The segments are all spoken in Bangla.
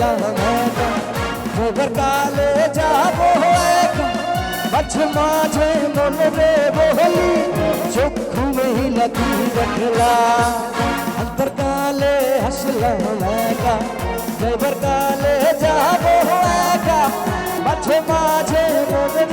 लहमेगा जोगर काले जाबो होएगा बच माझे मन रे बोली चुखु में लगी रखला। अंतर काले हस लहमेगा जोगर काले जाबो होएगा बच माझे मन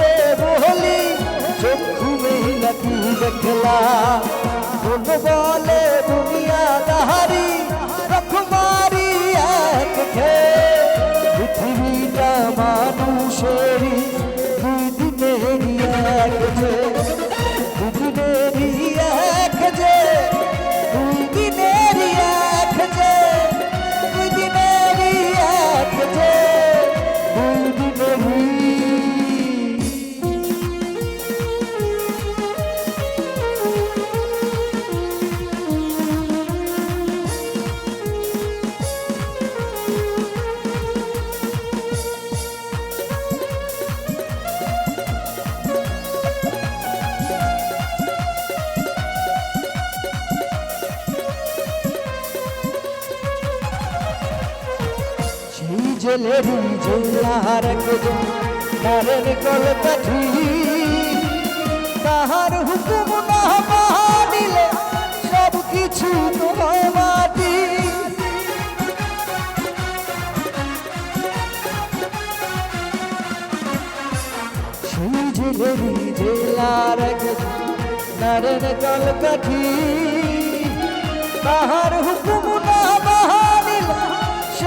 মানুষেরই জেলার একজন নারের কলকাঠি। তাহার হুকুম না মানিলে সব কিছু তাহার হুকুম না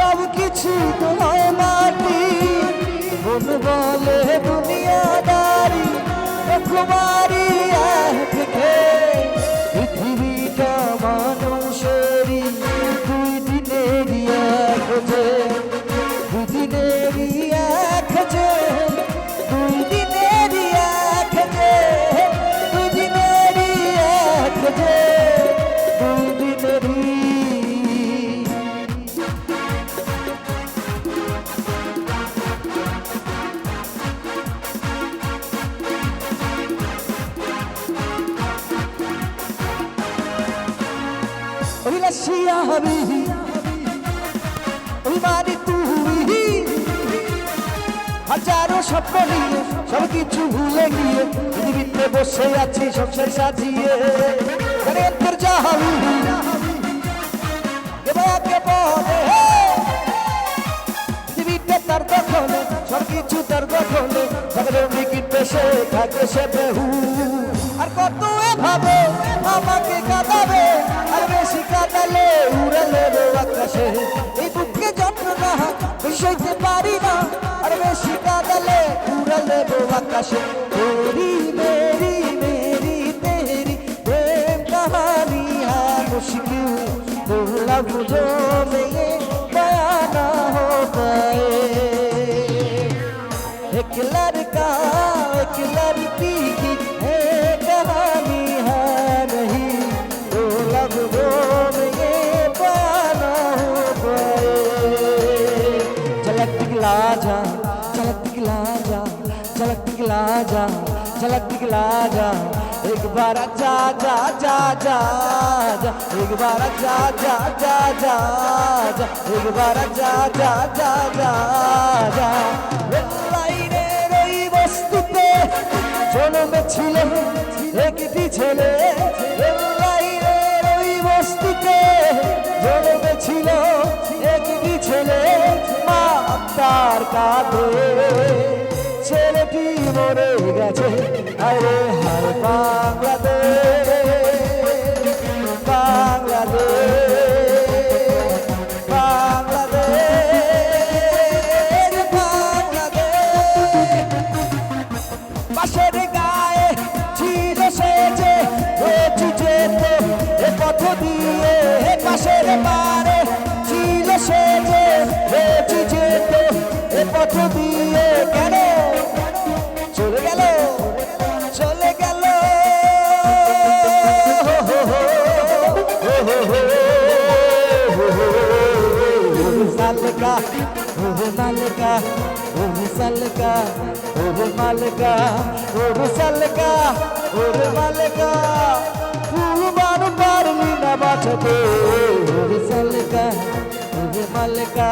সব কিছু তোমায় মাটি। মন বলে দুনিয়াদারি কুমারী এক ঘে পৃথিবীটা মানুষেরই দুই দিনেরই এক যে দুই দিনেরই এক যে দুই দিনেরই অভিলাষিয়া হবি। অভিমানী তুই। হাজারো স্বপ্ন নিয়ে সব কিছু ভুলে গিয়ে পৃথিবীতে বসে আছি সংসার সাজিয়ে। অন্তর যা হবি। তার দখলে সব তার আর কত ভাবে আমাকে কাঁদাবে, আর বেশি কাঁদালে উড়ালে রে আকাশে এই বুকে যন্ত্রণা সইতে পারি না আর বেশি কাঁদালে উড়ালে রে আকাশে তেরি মেরি মেরি তেরি প্রেম कहानी है मुश्किल दो लफ्जों में ये बयां ना हो पाए एक लड़का एक लड़की की झलक दिखला जा झलक दिखला जा झलक दिखला जा झलक दिखला जा एक बार जा जा जा जा जा एक बार जा जा जा जा जा एक बार जा जा जा जा जा লাইনের ওই বস্তুতে জন্মেছিল একটি ছেলে লাইনের ওই বস্তুতে জন্মেছিল একটি ছেলে মা তার কাঁধে। ছেলেটি মরে গেছে। আরে হাল বাংলাদেশ। সালকা ওহ মালকা ওহ সালকা ওহ মালকা ওহ সালকা ওহ মালকা। ফুল বার পারলি না বাঁচাতে ওহ সালকা মালকা।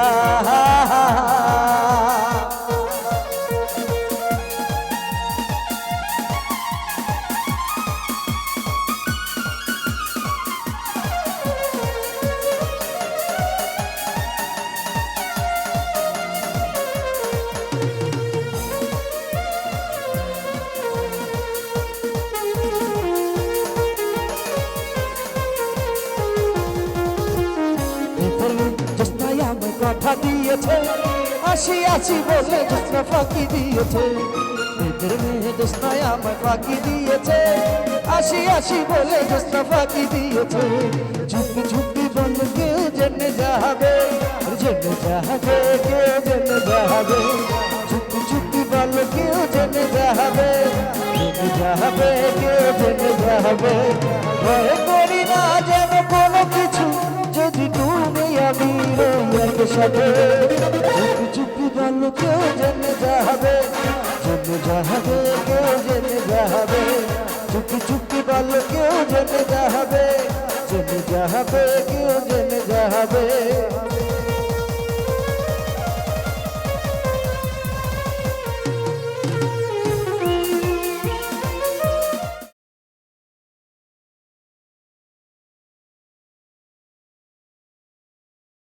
দিয়েছে, আসি আসি বলে জোসনা ফাঁকি দিয়েছে। মেয়েদের মেয়ে জোসনাই আমায় ফাঁকি দিয়েছে, আসি আসি বলে জোসনা ফাঁকি দিয়েছে। ঝুঁকি ঝুঁকি বল কেউ জেনে যাবে জেনে যাবে কেউ জেনে যাবে? ঝুঁকি ঝুঁকি বল কেউ জেনে যাবে জেনে যাবে কেউ জেনে যাবে? ভয় করি না যেন কোনো কিছু। তুমি আমি রই একসাথে, চুপি বল কেউ জেনে যাবে? জেনে যাবে কেউ জেনে যাবে? চুপি চুপি গেল কেউ জেনে যাবে? জেনে যাবে